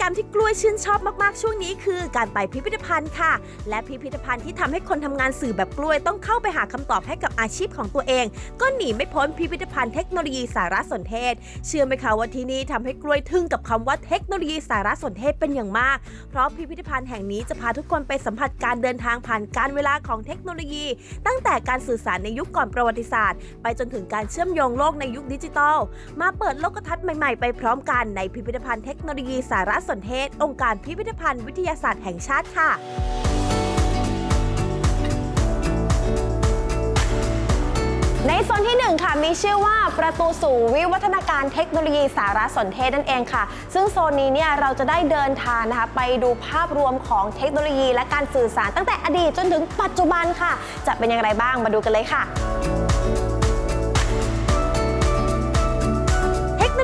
กรรมที่กล้วยชื่นชอบมากๆ ช่วงนี้คือการไปพิพิธภัณฑ์ค่ะ และพิพิธภัณฑ์ที่ทำให้คนทำงานสื่อแบบกล้วยต้องเข้าไปหาคำตอบให้กับอาชีพของตัวเอง ก็หนีไม่พ้นพิพิธภัณฑ์เทคโนโลยีสารสนเทศ เชื่อไหมคะว่าที่นี่ทำให้กล้วยทึ่งกับคำว่าเทคโนโลยีสารสนเทศเป็นอย่างมาก เพราะพิพิธภัณฑ์แห่งนี้จะพาทุกคนไปสัมผัสการเดินทางผ่านการเวลาของเทคโนโลยี ตั้งแต่การสื่อสารในยุคก่อนประวัติศาสตร์ ไปจนถึงการเชื่อมโยงโลกในยุคดิจิทัล มาเปิดโลกทัศน์ใหม่ ๆ ไปพร้อมกันในพิพิธภัณฑ์เทคโนโลยีสารสนเทศ องค์การพิพิธภัณฑ์วิทยาศาสตร์แห่งชาติค่ะในโซนที่1ค่ะมีชื่อว่าประตูสู่วิวัฒนาการเทคโนโลยีสารสนเทศนั่นเองค่ะ ซึ่งโซนนี้เนี่ยเราจะได้เดินทางนะคะไปดูภาพรวมของเทคโนโลยีและการสื่อสารตั้งแต่อดีตจนถึงปัจจุบันค่ะ จะเป็นอย่างไรบ้างมาดูกันเลยค่ะ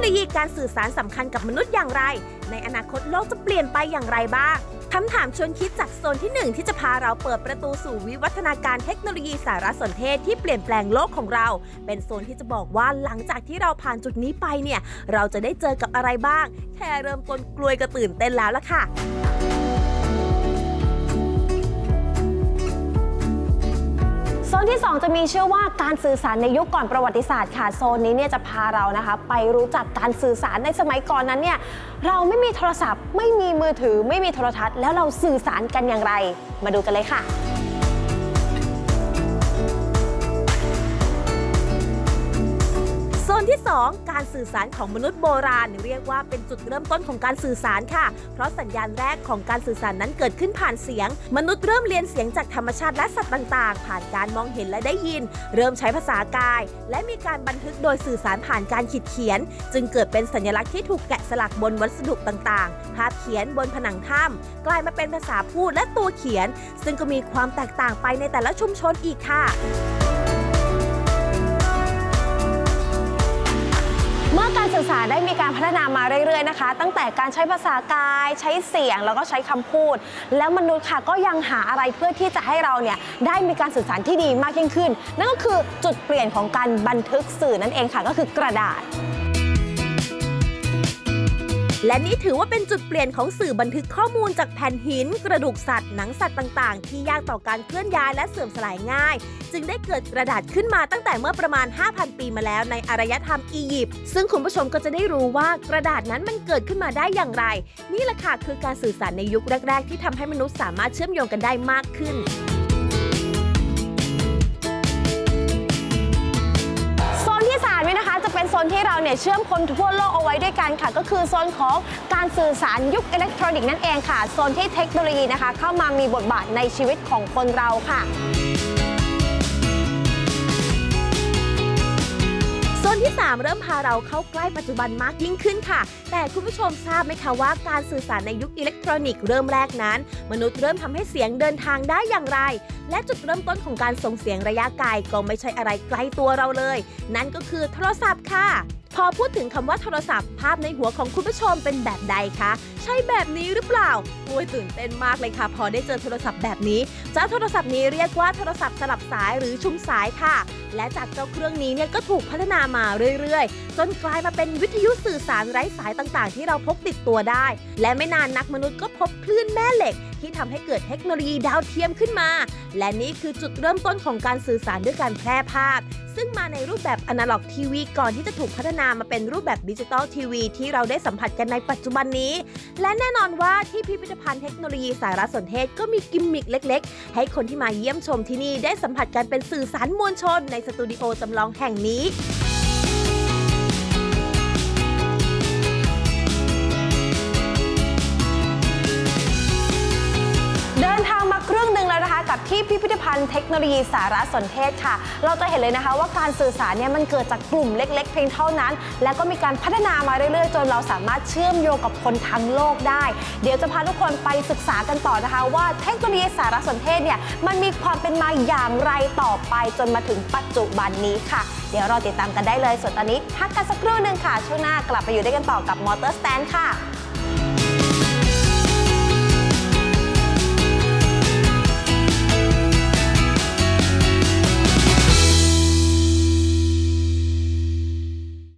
โลยีการสื่อสารสำคัญกับมนุษย์อย่างไร ในอนาคตโลกจะเปลี่ยนไปอย่างไรบ้างคำถามชวนคิดจากโซนที่หนึ่งที่จะพาเราเปิดประตูสู่วิวัฒนาการเทคโนโลยีสารสนเทศที่เปลี่ยนแปลงโลกของเรา เป็นโซนที่จะบอกว่าหลังจากที่เราผ่านจุดนี้ไปเนี่ย เราจะได้เจอกับอะไรบ้าง แค่เริ่มต้นกลวยก็ตื่นเต้นแล้วล่ะค่ะ ที่ 2 จะมีชื่อว่าการสื่อสารในยุคก่อนประวัติศาสตร์ค่ะโซนนี้เนี่ยจะพาเรานะคะ ไปรู้จักการสื่อสารในสมัยก่อนนั้นเนี่ยเราไม่มีโทรศัพท์ ไม่มีมือถือ ไม่มีโทรทัศน์ แล้วเราสื่อสารกันอย่างไร มาดูกันเลยค่ะ 2 การสื่อสารของมนุษย์โบราณ เรียกว่าเป็นจุดเริ่มต้นของการสื่อสารค่ะ เพราะสัญญาณแรกของการสื่อสารนั้นเกิดขึ้นผ่านเสียง มนุษย์เริ่มเรียนเสียงจากธรรมชาติและสัตว์ต่างๆ ผ่านการมองเห็นและได้ยิน เริ่มใช้ภาษากาย และมีการบันทึกโดยสื่อสารผ่านการขีดเขียน จึงเกิดเป็นสัญลักษณ์ที่ถูกแกะสลักบนวัสดุต่างๆ ภาพเขียนบนผนังถ้ำกลายมาเป็นภาษาพูดและตัวเขียน ซึ่งก็มีความแตกต่างไปในแต่ละชุมชนอีกค่ะ เมื่อการสื่อสารได้มีการพัฒนามาเรื่อยๆนะคะ ตั้งแต่การใช้ภาษากายใช้เสียงแล้วก็ใช้คำพูด แล้วมนุษย์ค่ะก็ยังหาอะไรเพื่อที่จะให้เราเนี่ยได้มีการสื่อสารที่ดีมากยิ่งขึ้น นั่นก็คือจุดเปลี่ยนของการบันทึกสื่อนั่นเองค่ะก็คือกระดาษ และนี่ถือว่าเป็นจุดเปลี่ยนของสื่อบันทึกข้อมูลจากแผ่นหิน กระดูกสัตว์หนังสัตว์ต่างๆ ที่ยากต่อการเคลื่อนย้ายและเสื่อมสลายง่าย จึงได้เกิดกระดาษขึ้นมาตั้งแต่เมื่อประมาณ 5,000 ปีมาแล้วในอารยธรรมอียิปต์ซึ่งคุณผู้ชมก็จะได้รู้ว่ากระดาษนั้นมันเกิดขึ้นมาได้อย่างไร นี่แหละค่ะคือการสื่อสารในยุคแรก ๆ ที่ทำให้มนุษย์สามารถเชื่อมโยงกันได้มากขึ้น นที่เราเนี่ยเชื่อมคนทั่วโลกเอาไว้ด้วยกันค่ะ ก็คือโซนของการสื่อสารยุคอิเล็กทรอนิกส์นั่นเองค่ะโซนที่เทคโนโลยีนะคะ เข้ามามีบทบาทในชีวิตของคนเราค่ะ โซนที่ 3 เริ่มพาเราเข้าใกล้ปัจจุบันมากยิ่งขึ้นค่ะ แต่คุณผู้ชมทราบไหมคะว่าการสื่อสารในยุคอิเล็กทรอนิกส์เริ่มแรกนั้น มนุษย์เริ่มทำให้เสียงเดินทางได้อย่างไร และจุดเริ่มต้นของการส่งเสียงระยะไกลก็ไม่ใช่อะไรไกลตัวเราเลย นั่นก็คือโทรศัพท์ค่ะ พอพูดถึงคำว่าโทรศัพท์ ภาพในหัวของคุณผู้ชมเป็นแบบใดคะ ใช่แบบนี้หรือเปล่าโอ้ยตื่นเต้นมากเลยค่ะ พอได้เจอโทรศัพท์แบบนี้เจ้าโทรศัพท์นี้เรียกว่าโทรศัพท์สลับสายหรือชุมสายค่ะ และจากเจ้าเครื่องนี้เนี่ยก็ถูกพัฒนามาเรื่อยๆ จนกลายมาเป็นวิทยุสื่อสารไร้สายต่างๆ ที่เราพกติดตัวได้ และไม่นานนักมนุษย์ก็พบคลื่นแม่เหล็ก ที่ทำให้เกิดเทคโนโลยีดาวเทียมขึ้นมา และนี่คือจุดเริ่มต้นของการสื่อสารด้วยการแพร่ภาพ ซึ่งมาในรูปแบบอนาล็อกทีวีก่อนที่จะถูกพัฒนามาเป็นรูปแบบดิจิตอลทีวีที่เราได้สัมผัสกันในปัจจุบันนี้ และแน่นอนว่าที่พิพิธภัณฑ์เทคโนโลยีสารสนเทศก็มีกิมมิคเล็ก ๆ ให้คนที่มาเยี่ยมชมที่นี่ได้สัมผัสกันเป็นสื่อสารมวลชนในสตูดิโอจำลองแห่งนี้ นะคะกับที่พิพิธภัณฑ์เทคโนโลยีสารสนเทศค่ะ เราจะเห็นเลยนะคะว่าการสื่อสารเนี่ยมันเกิดจากกลุ่มเล็ก ๆ เพียงเท่านั้น แล้วก็มีการพัฒนามาเรื่อยๆ จนเราสามารถเชื่อมโยงกับคนทั้งโลกได้ เดี๋ยวจะพาทุกคนไปศึกษากันต่อนะคะ ว่าเทคโนโลยีสารสนเทศเนี่ยมันมีความเป็นมาอย่างไรต่อไปจนมาถึงปัจจุบันนี้ค่ะ เดี๋ยวเราติดตามกันได้เลยส่วนตอนนี้พักกันสักครู่หนึ่งค่ะ ช่วงหน้ากลับไปอยู่ด้วยกันต่อกับมอเตอร์สแตนค่ะ